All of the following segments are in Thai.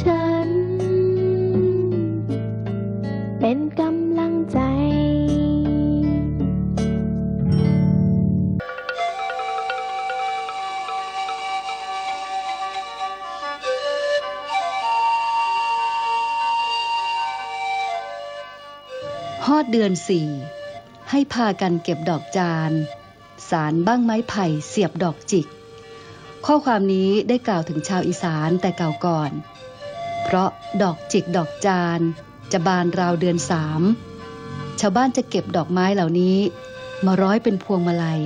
ฉัน เป็นกำลังใจฮอดเดือนสี่ให้พากันเก็บดอกจาน สารบ้างไม้ไผ่เสียบดอกจิก ข้อความนี้ได้กล่าวถึงชาวอีสานแต่เก่าก่อน เพราะดอกจิกดอกจาน จะบานราวเดือนสาม ชาวบ้านจะเก็บดอกไม้เหล่านี้ มาร้อยเป็นพวงมาลัย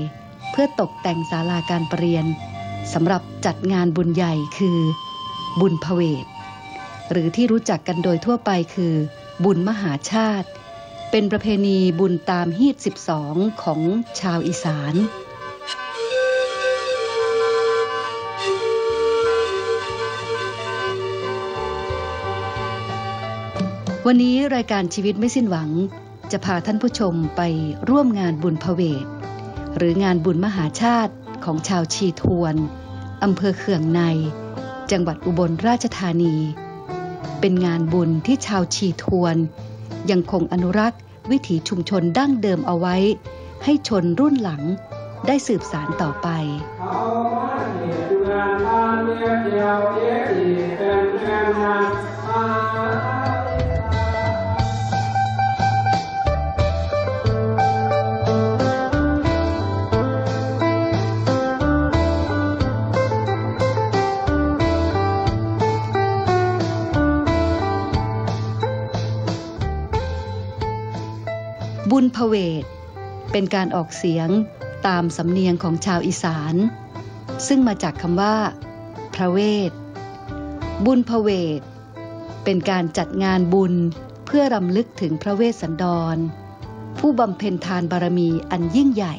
เพื่อตกแต่งศาลาการประเรียนสำหรับจัดงานบุญใหญ่คือ บุญพเวทหรือที่รู้จักกันโดยทั่วไปคือ บุญมหาชาติ เป็นประเพณีบุญตามฮีด 12 ของชาวอีสาน วันนี้รายการชีวิตไม่สิ้นหวัง จะพาท่านผู้ชมไปร่วมงานบุญพเวทหรืองานบุญมหาชาติของชาวชีทวนอำเภอเขื่องใน จังหวัดอุบลราชธานี เป็นงานบุญที่ชาวชีทวน ยังคงอนุรักษ์ วิถีชุมชนดั้งเดิมเอาไว้ ให้ชนรุ่นหลังได้สืบสารต่อไป บุญพเวทเป็นการออกเสียงตามสำเนียงของชาวอีสาน ซึ่งมาจากคำว่า พระเวท บุญพเวท เป็นการจัดงานบุญเพื่อรำลึกถึงพระเวสสันดร ผู้บำเพ็ญทานบารมีอันยิ่งใหญ่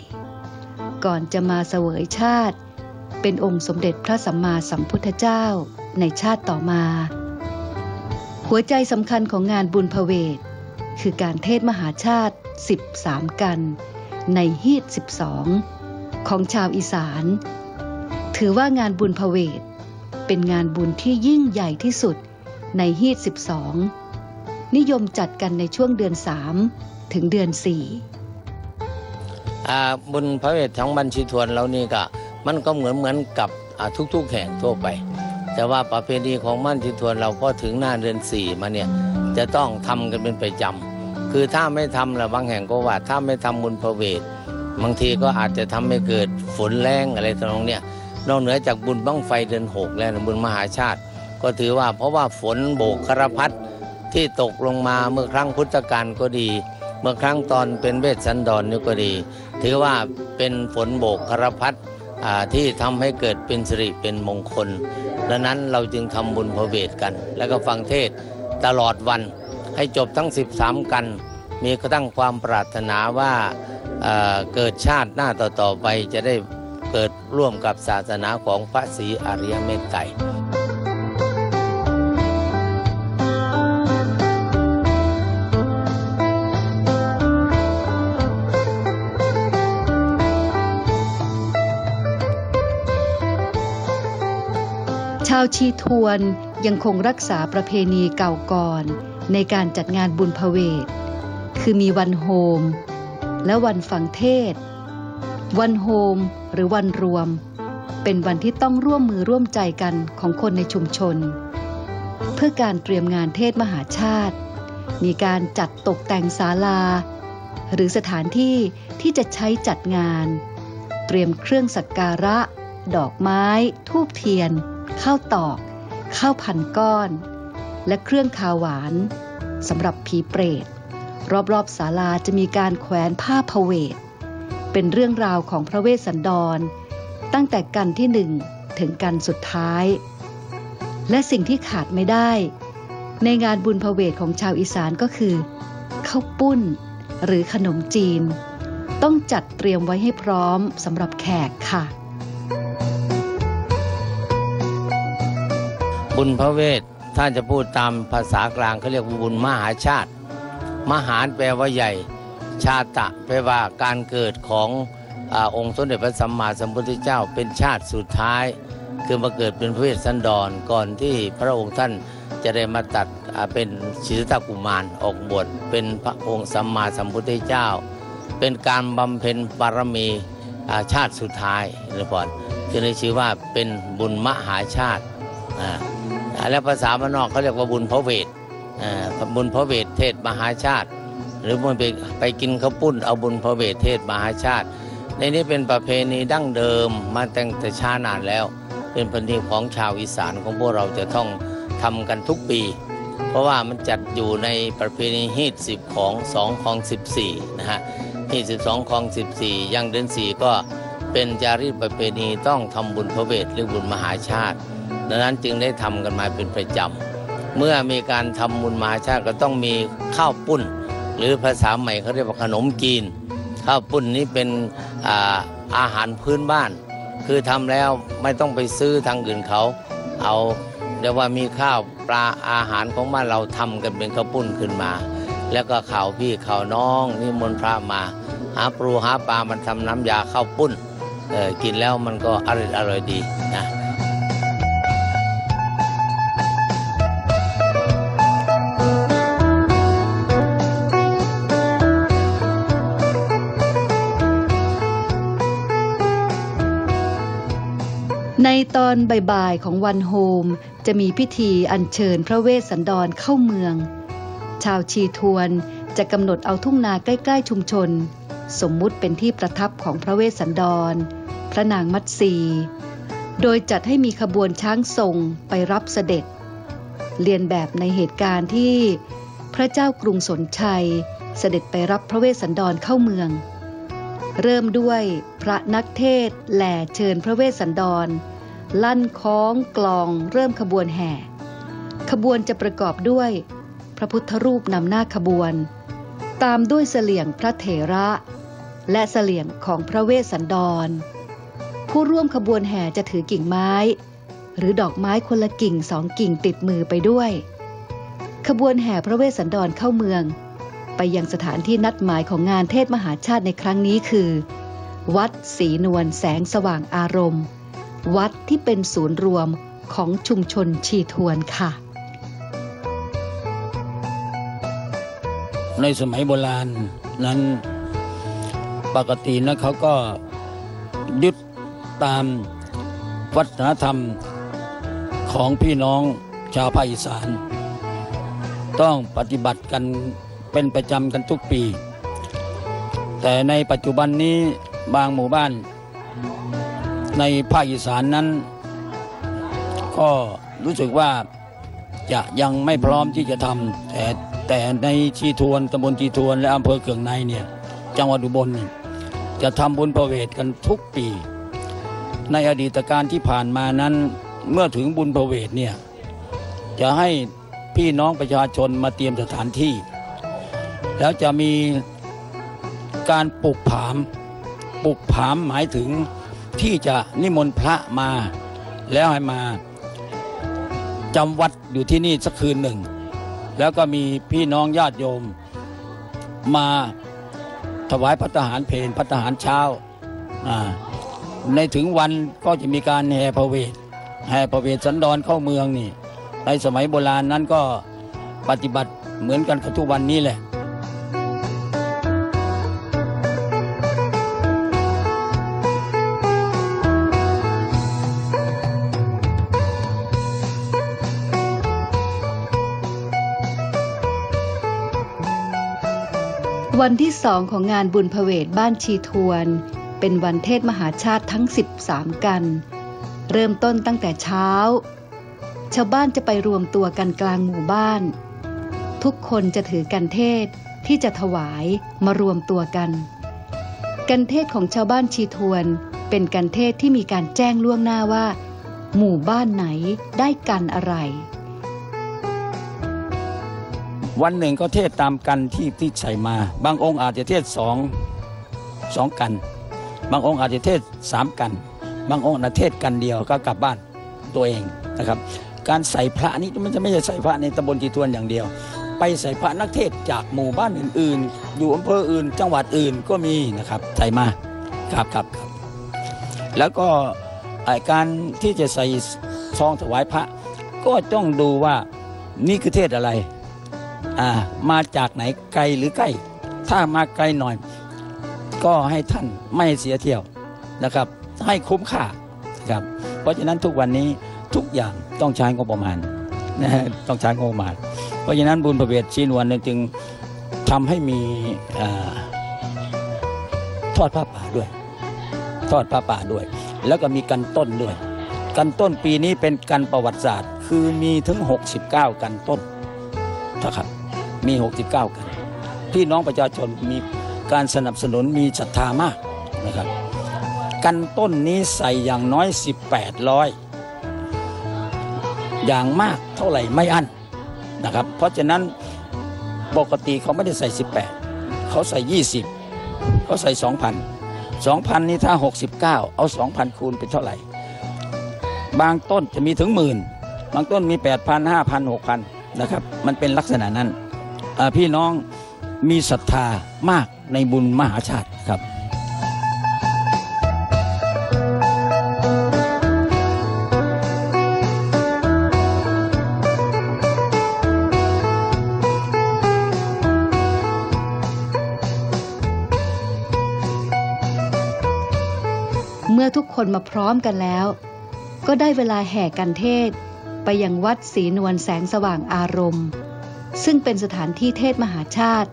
ก่อนจะมาเสวยชาติ เป็นองค์สมเด็จพระสัมมาสัมพุทธเจ้าในชาติต่อมา หัวใจสำคัญของงานบุญพเวท คือการเทศมหาชาติ 13 กัน ในฮีด12 ของชาวอีสาน ถือว่างานบุญพเวท เป็นงานบุญที่ยิ่งใหญ่ที่สุดในฮีด12 นิยมจัดกันในช่วงเดือน 3 ถึงเดือน4อ่บุญพระเวทของบัญชีทวนเรานี่ก็มันก็เหมือนเหมือนกับทุกๆแห่งทั่วไป แต่ว่าประเพณีของบัญชีทวนเราพอถึงหน้าเดือนสี่มาเนี่ยจะต้องทำกันเป็นประจำ คือถ้าไม่ทำแล้วบางแห่งก็ว่าถ้าไม่ทำบุญพระเวทบางทีก็อาจจะทำให้เกิดฝนแรงอะไรตรงเนี้ยนอกเหนือจากบุญบั้งไฟเดือนหกแล้วบุญมหาชาติ ก็ถือว่าเพราะว่าฝนโบกคารพัดที่ตกลงมาเมื่อครั้งพุทธกาลก็ดี เมื่อครั้งตอนเป็นเวสสันดรนี่ก็ดี ถือว่าเป็นฝนโบกคารพัดที่ทำให้เกิดเป็นสิริเป็นมงคลดังนั้นเราจึงทำบุญพระเวทกัน แล้วก็ฟังเทศตลอดวัน ให้จบทั้ง 13 กัน มีกระทั่งความปรารถนาว่าเเกิดชาติหน้าต่อๆไปจะได้เกิดร่วมกับศาสนาของพระศรีอริยเมตไตรชาวชีทวนยังคงรักษาประเพณีเก่าก่อน ในการจัดงานบุญพเวทคือมีวันโฮม และวันฟังเทศ วันโฮมหรือวันรวม เป็นวันที่ต้องร่วมมือร่วมใจกันของคนในชุมชน เพื่อการเตรียมงานเทศมหาชาติ มีการจัดตกแต่งศาลา หรือสถานที่ที่จะใช้จัดงาน เตรียมเครื่องสักการะ ดอกไม้ ทูบเทียน ข้าวตอก ข้าวพันก้อน และเครื่องคาวหวานสำหรับผีเปรต รอบๆศาลาจะมีการแขวนผ้าพเวท เป็นเรื่องราวของพระเวสสันดร ตั้งแต่กันที่หนึ่งถึงกันสุดท้าย และสิ่งที่ขาดไม่ได้ ในงานบุญพเวทของชาวอีสานก็คือข้าวปุ้นหรือขนมจีน ต้องจัดเตรียมไว้ให้พร้อมสำหรับแขกค่ะ บุญพระเวท ถ้าจะพูดตามภาษากลางเขาเรียกบุญมหาชาติ มหารแปลว่าใหญ่ ชาตะแปลว่าการเกิดของอองค์สมเด็จพระสัมมาสัมพุทธเจ้าเป็นชาติสุดท้าย คือมาเกิดเป็นพระเวสสันดรก่อนที่พระองค์ท่านจะได้มาตัดเป็นศิริตกุมารออกบวชเป็นพระองค์สัมมาสัมพุทธเจ้า เป็นการบำเพ็ญบารมีาชาติสุดท้ายนะพรจึงได้ชื่อว่าเป็นบุญมหาชาติอ่า แล้วภาษาบ้านนอกเขาเรียกว่าบุญพระเวทบุญพระเวทเทศมหาชาติ หรือมันไปไปกินข้าวปุ้นเอาบุญพระเวทเทศมหาชาติ ในนี้เป็นประเพณีดั้งเดิมมาตั้งแต่ช้านานแล้ว เป็นประเพณีของชาวอีสานของพวกเราจะต้องทำกันทุกปี เพราะว่ามันจัดอยู่ในประเพณีฮีดสิบของสองของสิบสี่นะฮะฮีดสิบสองของสิบสี่ยังเดือนสี่ก็เป็นจารีตประเพณีต้องทำบุญพระเวทหรือบุญมหาชาติ ดังนั้นจึงได้ทำกันมาเป็นประจำ เมื่อมีการทำบุญมหาชาติก็ต้องมีข้าวปุ้น หรือภาษาใหม่เขาเรียกว่าขนมจีน ข้าวปุ้นนี้เป็นอาอาหารพื้นบ้าน คือทำแล้วไม่ต้องไปซื้อทางอื่นเขาเอาเรียกว่ามีข้าวปลาอาหารของบ้านเราทำกันเป็นข้าวปุ้นขึ้นมา แล้วก็ข่าวพี่ข่าวน้องนิมนต์พระมาหาปลูหาปลามันทำน้ำยาข้าวปุ้นกินแล้วมันก็อร่อยอร่อยดีนะ ตอนบ่ายๆของวันโฮม จะมีพิธีอัญเชิญพระเวสสันดรเข้าเมือง ชาวชีทวนจะกำหนดเอาทุ่งนาใกล้ๆชุมชน สมมุติเป็นที่ประทับของพระเวสสันดร พระนางมัตสีโดยจัดให้มีขบวนช้างทรงไปรับเสด็จ เรียนแบบในเหตุการณ์ที่พระเจ้ากรุงสนชัยเสด็จไปรับพระเวสสันดรเข้าเมือง เริ่มด้วยพระนักเทศแหล่เชิญพระเวสสันดร ลั่นคล้องกลองเริ่มขบวนแห่ ขบวนจะประกอบด้วย พระพุทธรูปนำหน้าขบวน ตามด้วยเสลี่ยงพระเถระ และเสลี่ยงของพระเวสสันดร ผู้ร่วมขบวนแห่จะถือกิ่งไม้ หรือดอกไม้คนละกิ่งสองกิ่งติดมือไปด้วย ขบวนแห่พระเวสสันดรเข้าเมือง ไปยังสถานที่นัดหมายของงานเทศมหาชาติในครั้งนี้คือ วัดศรีนวลแสงสว่างอารมณ์ วัดที่เป็นศูนย์รวมของชุมชนชีทวนค่ะ ในสมัยโบราณนั้นปกตินะเขาก็ยึดตามวัฒนธรรมของพี่น้องชาวภาคอีสาน ต้องปฏิบัติกันเป็นประจำกันทุกปี แต่ในปัจจุบันนี้บางหมู่บ้าน ในภาคอีสานนั้น ก็รู้สึกว่าจะยังไม่พร้อมที่จะทำแต่แต่ในชีทวนตำบลชีทวนและอำเภอเกืองในเนี่ยจังหวัดอุบลจะทำบุญประเวทกันทุกปี ในอดีตการที่ผ่านมานั้นเมื่อถึงบุญประเวทเนี่ยจะให้พี่น้องประชาชนมาเตรียมสถานที่ แล้วจะมีการปลุกผามปลุกผามหมายถึง ที่จะนิมนต์พระมา แล้วให้มาจำวัดอยู่ที่นี่สักคืนหนึ่ง แล้วก็มีพี่น้องญาติโยม มาถวายพัตหารเพลพัตหารเช้า ในถึงวันก็จะมีการแห่พระเวทแห่พระเวทสันดรเข้าเมืองนี่ ในสมัยโบราณนั้นก็ปฏิบัติเหมือนกันกับทุกวันนี้แหละ วันที่สองของงานบุญพเวทบ้านชีทวน เป็นวันเทศมหาชาติทั้ง 13 กัน เริ่มต้นตั้งแต่เช้า ชาวบ้านจะไปรวมตัวกันกลางหมู่บ้าน ทุกคนจะถือกันเทศที่จะถวายมารวมตัวกัน กันเทศของชาวบ้านชีทวน เป็นกันเทศที่มีการแจ้งล่วงหน้าว่า หมู่บ้านไหนได้กันอะไร วันหนึ่งก็เทศตามกันที่ที่ใส่มา บางองค์อาจจะเทศสองสองกัน บางองค์อาจจะเทศสามกัน บางองค์อาจจะเทศกันเดียวก็กลับบ้านตัวเองนะครับ การใส่พระนี่มันจะไม่ใช่ใส่พระในตำบลจีทวนอย่างเดียว ไปใส่พระนักเทศจากหมู่บ้านอื่น ๆ อยู่อำเภออื่น จังหวัดอื่นก็มีนะครับใส่มาครับครับครับแล้วก็การที่จะใส่ซองถวายพระ ก็ต้องดูว่านี่คือเทศอะไร มาจากไหนไกลหรือใกล้ ถ้ามาไกลหน่อย ก็ให้ท่านไม่เสียเที่ยวนะครับ ให้คุ้มค่าครับ เพราะฉะนั้นทุกวันนี้ทุกอย่างต้องใช้งบประมาณนะฮะต้องใช้งบประมาณ เพราะฉะนั้นบุญพระเวทชีนวนนี่ยจึงทำให้มีอทอดผ้าป่าด้วย ทอดผ้าป่าด้วย แล้วก็มีกันต้นด้วย กันต้นปีนี้เป็นกันประวัติศาสตร์ คือมีถึง 69 กันต้น นะครับมี 69 กัน พี่น้องประชาชนมีการสนับสนุนมีศรัทธามากนะครับ กันต้นนี้ใส่อย่างน้อย 1800อย่างมากเท่าไหร่ไม่อั้นนะครับ เพราะฉะนั้นปกติเขาไม่ได้ใส่ 18 เขาใส่ 20 เขาใส่ 2,000 2,000 นี่ถ้า 69 เอา 2,000 คูณเป็นเท่าไหร่ บางต้นจะมีถึงหมื่น บางต้นมี 8,000 5,000 6,000 นะครับ มันเป็นลักษณะนั้นพี่น้องมีศรัทธามากในบุญมหาชาติครับเมื่อทุกคนมาพร้อมกันแล้ว ก็ได้เวลาแห่กันเทศ ไปยังวัดศรีนวลแสงสว่างอารมณ์ ซึ่งเป็นสถานที่เทศมหาชาติ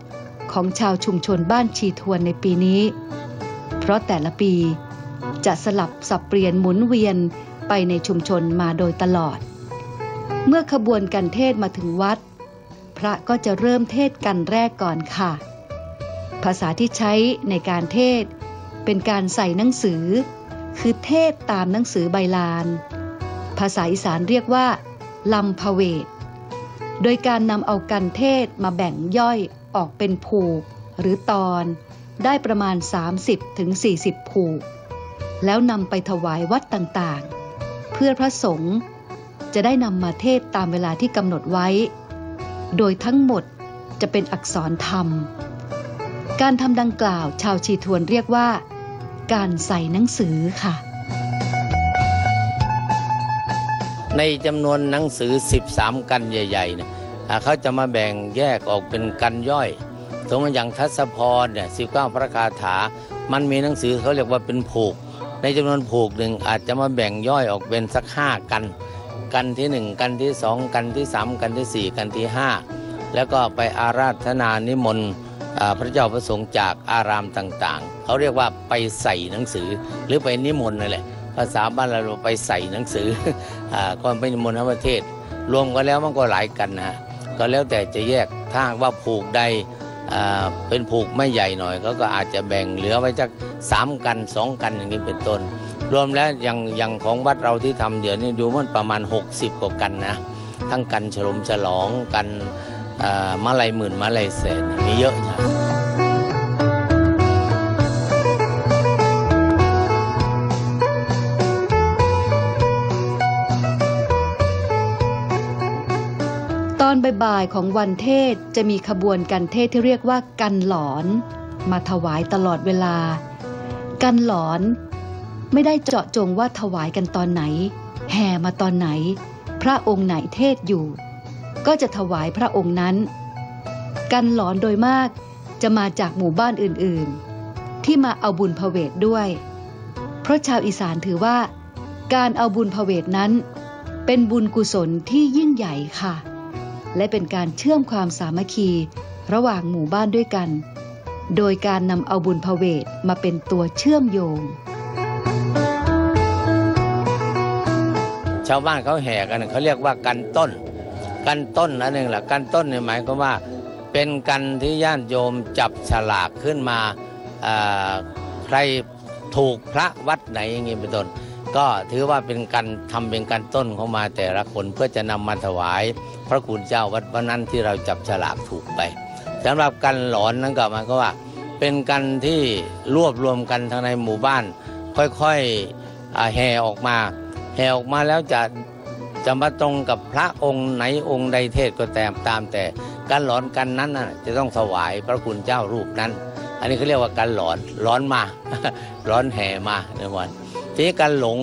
ของชาวชุมชนบ้านชีทวนในปีนี้ เพราะแต่ละปีจะสลับสับเปลี่ยนหมุนเวียนไปในชุมชนมาโดยตลอด เมื่อขบวนกันเทศมาถึงวัด พระก็จะเริ่มเทศกันแรกก่อนค่ะ ภาษาที่ใช้ในการเทศเป็นการใส่หนังสือ คือเทศตามหนังสือใบลาน ภาษาอีสานเรียกว่าลำพเวท โดยการนำเอากันเทศมาแบ่งย่อยออกเป็นผูกหรือตอน ได้ประมาณ 30-40 ผูก แล้วนำไปถวายวัดต่างๆ เพื่อพระสงฆ์จะได้นำมาเทศตามเวลาที่กำหนดไว้ โดยทั้งหมดจะเป็นอักษรธรรม การทำดังกล่าวชาวชีทวนเรียกว่า การใส่หนังสือค่ะ ในจำนวนหนังสือ 13 กันใหญ่ๆเนี่ยเขาจะมาแบ่งแยกออกเป็นกันย่อยสมมติอย่างทัศพรเนี่ยสิบเก้าพระคาถา มันมีหนังสือเขาเรียกว่าเป็นผูก ในจำนวนผูกหนึ่งอาจจะมาแบ่งย่อยออกเป็นสักห้ากัน กันที่หนึ่งกันที่สองกันที่สามกันที่สี่กันที่ห้าแล้วก็ไปอาราธนานิมนต์พระเจ้าประสงค์จากอารามต่างๆ เขาเรียกว่าไปใส่หนังสือหรือไปนิมนต์นั่นแหละ ภาษาบ้านเราไปใส่หนังสืออ่าก่อไปนิมนทั้งประเทศ รวมกันแล้วมันก็หลายกันนะก็แล้วแต่จะแยกถ้าหากว่าผูกใดเป็นผูกไม่ใหญ่หน่อยเขาก็อาจจะแบ่งเหลือไว้จักสามกันสองกันอย่างนี้เป็นต้น รวมแล้วอย่างอย่างของวัดเราที่ทำเดี๋ยวนี้ดูมันประมาณ 60 กว่ากันนะ ทั้งกันฉลมฉลองกันมาลัยหมื่นมาลัยแสนมีเยอะนะ บ่ายๆของวันเทศจะมีขบวนกันเทศที่เรียกว่ากันหลอน มาถวายตลอดเวลา กันหลอนไม่ได้เจาะจงว่าถวายกันตอนไหน แห่มาตอนไหน พระองค์ไหนเทศอยู่ ก็จะถวายพระองค์นั้น กันหลอนโดยมากจะมาจากหมู่บ้านอื่นๆ ที่มาเอาบุญพเวทด้วย เพราะชาวอีสานถือว่า การเอาบุญพเวทนั้น เป็นบุญกุศลที่ยิ่งใหญ่ค่ะ และเป็นการเชื่อมความสามัคคี ระหว่างหมู่บ้านด้วยกัน โดยการนำเอาบุญพเวทมาเป็นตัวเชื่อมโยง ชาวบ้านเขาแห่กันเขาเรียกว่ากันต้น กันต้นนั่นเองแหละกันต้นนี่หมายความว่า เป็นกันที่ญาติโยมจับฉลากขึ้นมาอ่าใครถูกพระวัดไหนอย่างนี้เป็นต้น ก็ถือว่าเป็นการทำเป็นการต้นเข้ามาแต่ละคนเพื่อจะนำมาถวาย พระคุณเจ้าวัดวันนั้นที่เราจับฉลากถูกไปสำหรับกันหลอนนั้นก็หมายความว่า เป็นกันที่รวบรวมกันทางในหมู่บ้าน ค่อยๆแห่ออกมาแห่ออกมาแล้วจะจะมาตรงกับพระองค์ไหนองค์ใดเทศก็แต่ตามแต่การหลอนกันนั้นน่ะจะต้องถวายพระคุณเจ้ารูปนั้น อันนี้เขาเรียกว่าการหลอนหลอนมาร้อนแห่มาในวัน ทีนี้การหลง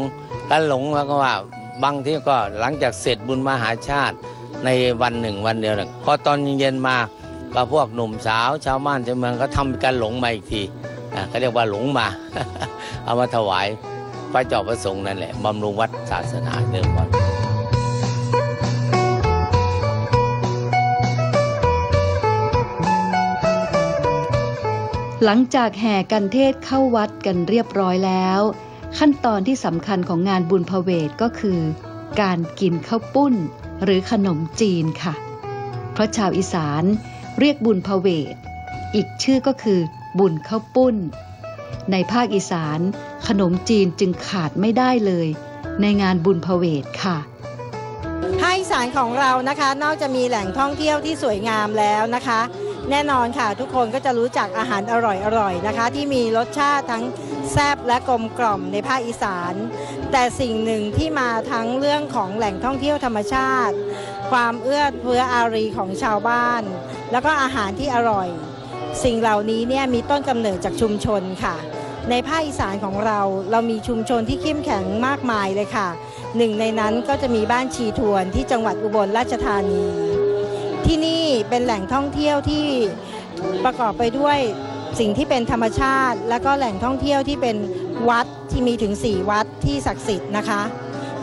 การหลงแล้วก็ว่าบางที่ก็หลังจากเสร็จบุญมหาชาติในวันหนึ่งวันเดียวน่ะพอตอนเย็นมาก็พวกหนุ่มสาวชาวบ้านชาวเมืองก็ทำการหลงมาอีกทีอะเขาเรียกว่าหลงมา เอามาถวายพระเจ้าพระสงฆ์นั่นแหละบำรุงวัดศาสนาเดิมวันหลังจากแห่กันเทศเข้าวัดกันเรียบร้อยแล้ว ขั้นตอนที่สำคัญของงานบุญพเวทก็คือ การกินข้าวปุ้น หรือขนมจีนค่ะ เพราะชาวอีสานเรียกบุญพเวท อีกชื่อก็คือ บุญข้าวปุ้น ในภาคอีสาน ขนมจีนจึงขาดไม่ได้เลย ในงานบุญพเวทค่ะภาคอีสานของเรานะคะ นอกจากมีแหล่งท่องเที่ยวที่สวยงามแล้วนะคะ แน่นอนค่ะทุกคนก็จะรู้จักอาหารอร่อยๆนะคะ ที่มีรสชาติทั้ง แซบและกลมกล่อมในภาคอีสาน แต่สิ่งหนึ่งที่มาทั้งเรื่องของแหล่งท่องเที่ยวธรรมชาติ ความเอื้อเฟื้ออารีของชาวบ้าน แล้วก็อาหารที่อร่อย สิ่งเหล่านี้เนี่ยมีต้นกำเนิดจากชุมชนค่ะในภาคอีสานของเราเรามีชุมชนที่เข้มแข็งมากมายเลยค่ะ หนึ่งในนั้นก็จะมีบ้านชีทวนที่จังหวัดอุบลราชธานี ที่นี่เป็นแหล่งท่องเที่ยวที่ประกอบไปด้วย สิ่งที่เป็นธรรมชาติ และก็แหล่งท่องเที่ยวที่เป็นวัดที่มีถึง 4 วัดที่ศักดิ์สิทธิ์นะคะ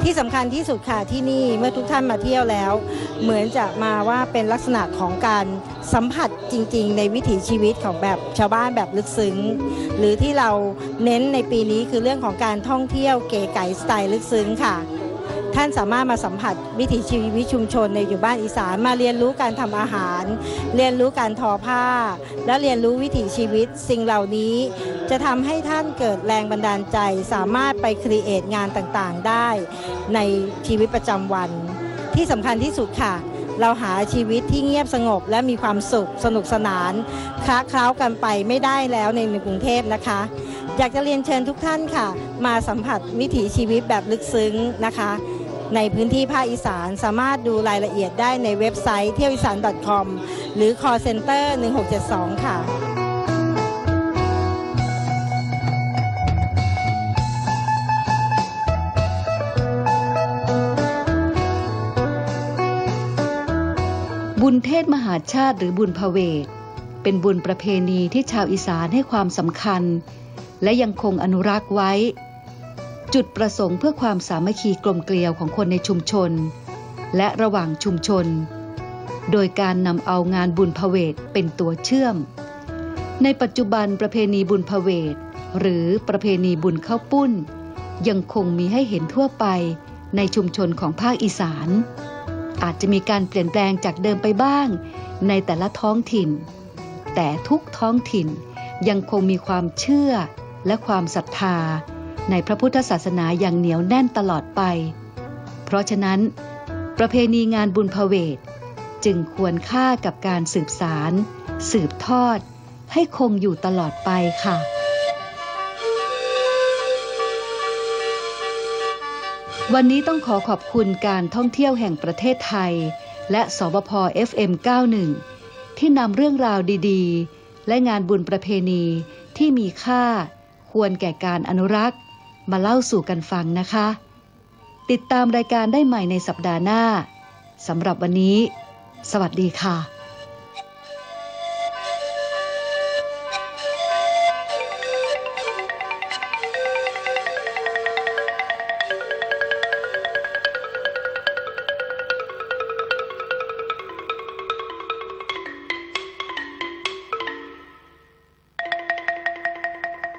ที่สำคัญที่สุดค่ะที่นี่เมื่อทุกท่านมาเที่ยวแล้ว เหมือนจะมาว่าเป็นลักษณะของการสัมผัสจริง ๆ ในวิถีชีวิตของแบบชาวบ้านแบบลึกซึ้ง หรือที่เราเน้นในปีนี้คือเรื่องของการท่องเที่ยวเก๋ไก๋สไตล์ลึกซึ้งค่ะ ท่านสามารถมาสัมผัสวิถีชีวิตชุมชนในอยู่บ้านอีสานมาเรียนรู้การทำอาหาร เรียนรู้การทอผ้า และเรียนรู้วิถีชีวิตสิ่งเหล่านี้ จะทำให้ท่านเกิดแรงบันดาลใจ สามารถไปครีเอทงานต่างๆ ได้ ในชีวิตประจำวัน ที่สำคัญที่สุดค่ะเราหาชีวิตที่เงียบสงบและมีความสุขสนุกสนานคละเคล้ากันไปไม่ได้แล้วในกรุงเทพนะคะ อยากจะเรียนเชิญทุกท่านค่ะ มาสัมผัสวิถีชีวิตแบบลึกซึ้งนะคะ ในพื้นที่ภาคอีสาน สามารถดูรายละเอียดได้ในเว็บไซต์เที่ยวอีสาน .com หรือ call center 1672 ค่ะบุญเทศมหาชาติหรือบุญพเวทเป็นบุญประเพณีที่ชาวอีสานให้ความสำคัญ และยังคงอนุรักษ์ไว้ จุดประสงค์เพื่อความสามัคคีกลมเกลียวของคนในชุมชน และระหว่างชุมชน โดยการนำเอางานบุญพเวทเป็นตัวเชื่อม ในปัจจุบันประเพณีบุญพเวทหรือประเพณีบุญข้าวปุ้น ยังคงมีให้เห็นทั่วไปในชุมชนของภาคอีสาน อาจจะมีการเปลี่ยนแปลงจากเดิมไปบ้าง ในแต่ละท้องถิ่น แต่ทุกท้องถิ่นยังคงมีความเชื่อและความศรัทธา ในพระพุทธศาสนาอย่างเหนียวแน่นตลอดไป เพราะฉะนั้น ประเพณีงานบุญพเวทจึงควรค่ากับการสืบสาร สืบทอด ให้คงอยู่ตลอดไปค่ะ วันนี้ต้องขอขอบคุณการท่องเที่ยวแห่งประเทศไทย และสบพ FM 91 ที่นำเรื่องราวดีๆ และงานบุญประเพณีที่มีค่าควรแก่การอนุรักษ์ มาเล่าสู่กันฟังนะคะ ติดตามรายการได้ใหม่ในสัปดาห์หน้าสำหรับวันนี้ สวัสดีค่ะ